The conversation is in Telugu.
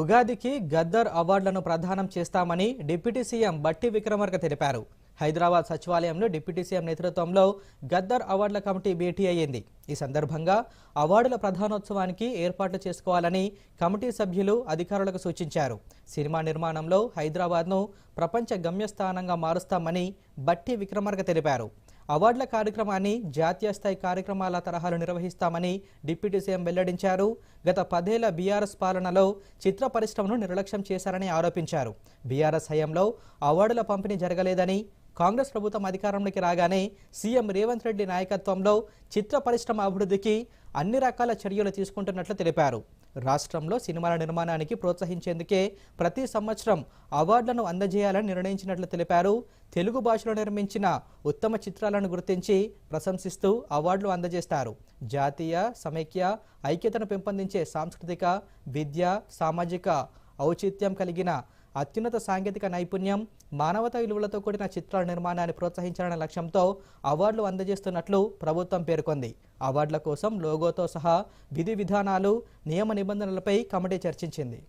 ఉగాదికి గద్దర్ అవార్డులను ప్రదానం చేస్తామని డిప్యూటీ సీఎం బట్టి విక్రమార్క తెలిపారు. హైదరాబాద్ సచివాలయంలో డిప్యూటీ సీఎం నేతృత్వంలో గద్దర్ అవార్డుల కమిటీ భేటీ అయ్యింది. ఈ సందర్భంగా అవార్డుల ప్రధానోత్సవానికి ఏర్పాట్లు చేసుకోవాలని కమిటీ సభ్యులు అధికారులకు సూచించారు. సినిమా నిర్మాణంలో హైదరాబాద్ను ప్రపంచ గమ్యస్థానంగా మారుస్తామని బట్టి విక్రమార్క తెలిపారు. అవార్డుల కార్యక్రమాన్ని జాతీయ స్థాయి కార్యక్రమాల తరహాలో నిర్వహిస్తామని డిప్యూటీ సీఎం వెల్లడించారు. గత పదేళ్ళ బీఆర్ఎస్ పాలనలో చిత్ర పరిశ్రమను నిర్లక్ష్యం చేశారని ఆరోపించారు. బీఆర్ఎస్ హయాంలో అవార్డుల పంపిణీ జరగలేదని కాంగ్రెస్ ప్రభుత్వం అధికారంలోకి రాగానే సీఎం రేవంత్ రెడ్డి నాయకత్వంలో చిత్ర పరిశ్రమ అభివృద్ధికి అన్ని రకాల చర్యలు తీసుకుంటున్నట్లు తెలిపారు. రాష్ట్రంలో సినిమాల నిర్మాణానికి ప్రోత్సహించేందుకే ప్రతి సంవత్సరం అవార్డులను అందజేయాలని నిర్ణయించినట్లు తెలిపారు. తెలుగు భాషలో నిర్మించిన ఉత్తమ చిత్రాలను గుర్తించి ప్రశంసిస్తూ అవార్డులు అందజేస్తారు. జాతీయ సమైక్య ఐక్యతను పెంపొందించే సాంస్కృతిక విద్య సామాజిక ఔచిత్యం కలిగిన అత్యున్నత సాంకేతిక నైపుణ్యం మానవతా విలువలతో కూడిన చిత్రాల నిర్మాణాన్ని ప్రోత్సహించాలనే లక్ష్యంతో అవార్డులు అందజేస్తున్నట్లు ప్రభుత్వం పేర్కొంది. అవార్డుల కోసం లోగోతో సహా విధి విధానాలు నియమ నిబంధనలపై కమిటీ చర్చించింది.